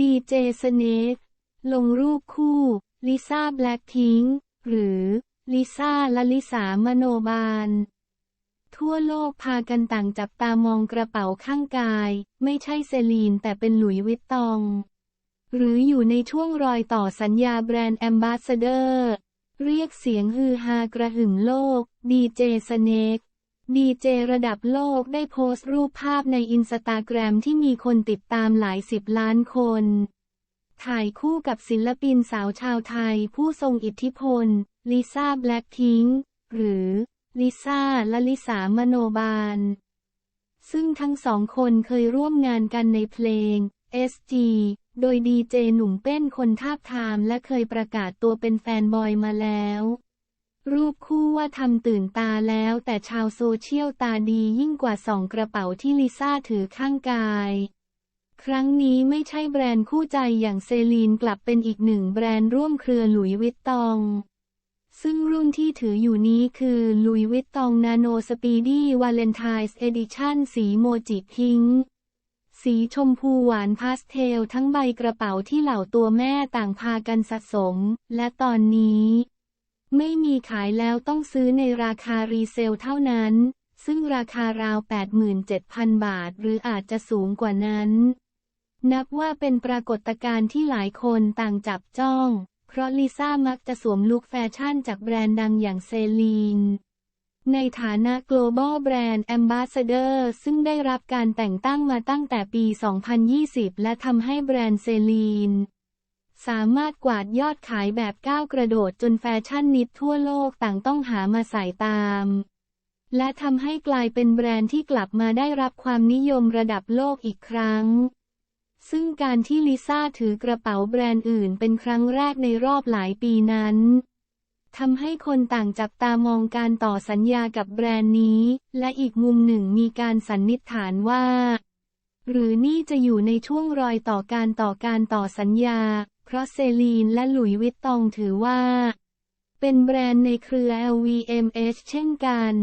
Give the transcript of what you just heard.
ดีเจสเนกลงรูปคู่ ลิซ่าแบล็คพิงหรือ ลิซ่าและลิสามโนบาล ทั่วโลกพากันต่างจับตามองกระเป๋าข้างกาย ไม่ใช่เซลีนแต่เป็นหลุยวิตตอง หรืออยู่ในช่วงรอยต่อสัญญาแบรนด์แอมบาสเดอร์ เรียกเสียงฮือฮากระหึ่มโลก ดีเจสเนก ดีเจระดับโลกได้โพสต์รูปภาพในอินสตาแกรมที่มีคนติดตามหลายสิบล้านคน ถ่ายคู่กับศิลปินสาวชาวไทยผู้ทรงอิทธิพล ลิซ่าแบล็คพิงค์หรือลิซ่าและลิสามโนบาล ซึ่งทั้งสองคนเคยร่วมงานกันในเพลง SG โดยดีเจหนุ่มเป็นคนทาบทามและเคยประกาศตัวเป็นแฟนบอยมาแล้ว รูปคู่ว่าทำตื่นตาแล้วแต่ชาวโซเชียลตาดียิ่งกว่าสองกระเป๋าที่ลิซ่าถือข้างกาย ครั้งนี้ไม่ใช่แบรนด์คู่ใจอย่างเซลีนกลับเป็นอีกหนึ่งแบรนด์ร่วมเครือหลุยวิตตอง ซึ่งรุ่นที่ถืออยู่นี้คือลุยวิตตองนาโนสปีดี้วาเลนไทน์เอดิชั่นสีโมจิพิงค์สีชมพูหวานพาสเทลทั้งใบกระเป๋าที่เหล่าตัวแม่ต่างพากันสะสม และตอนนี้ ไม่มีขายแล้วต้องซื้อในราคารีเซลเท่านั้น ซึ่งราคาราว 87,000 บาท หรืออาจจะสูงกว่านั้น นับว่าเป็นปรากฏการณ์ที่หลายคนต่างจับจ้อง เพราะลิซ่ามักจะสวมลุคแฟชั่นจากแบรนด์ดังอย่างเซลีน ในฐานะ global brand ambassador ซึ่งได้รับการแต่งตั้งมาตั้งแต่ปี 2020 และทำให้แบรนด์เซลีน สามารถกวาดยอดขายแบบก้าวกระโดดจนแฟชั่นนิดทั่วโลกต่างต้องหามาใส่ตาม และทำให้กลายเป็นแบรนด์ที่กลับมาได้รับความนิยมระดับโลกอีกครั้ง ซึ่งการที่ลิซ่าถือกระเป๋าแบรนด์อื่นเป็นครั้งแรกในรอบหลายปีนั้นทำให้คนต่างจับตามองการต่อสัญญากับแบรนด์นี้ และอีกมุมหนึ่งมีการสันนิษฐานว่า หรือนี่จะอยู่ในช่วงรอยต่อการต่อการต่อสัญญา เพราะเซลีนและหลุยวิตตองถือว่า เป็นแบรนด์ในเครือ LVMH เช่นกัน